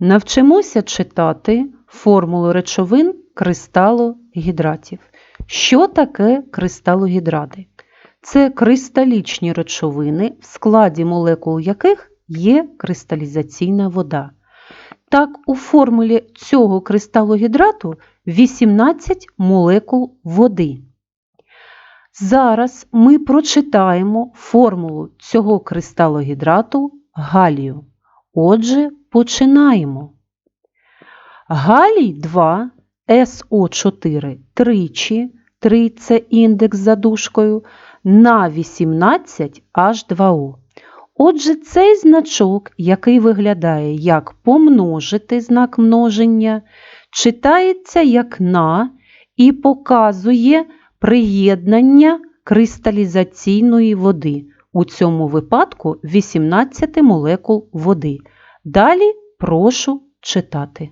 Навчимося читати формулу речовин кристалогідратів. Що таке кристалогідрати? Це кристалічні речовини, в складі молекул яких є кристалізаційна вода. Так, у формулі цього кристалогідрату 18 молекул води. Зараз ми прочитаємо формулу цього кристалогідрату галію. Отже, починаємо. Галій 2, СО4 тричі, 3 це індекс за дужкою, на 18 H2O. Отже, цей значок, який виглядає як помножити знак множення, читається як на і показує приєднання кристалізаційної води. У цьому випадку 18 молекул води. Далі прошу читати.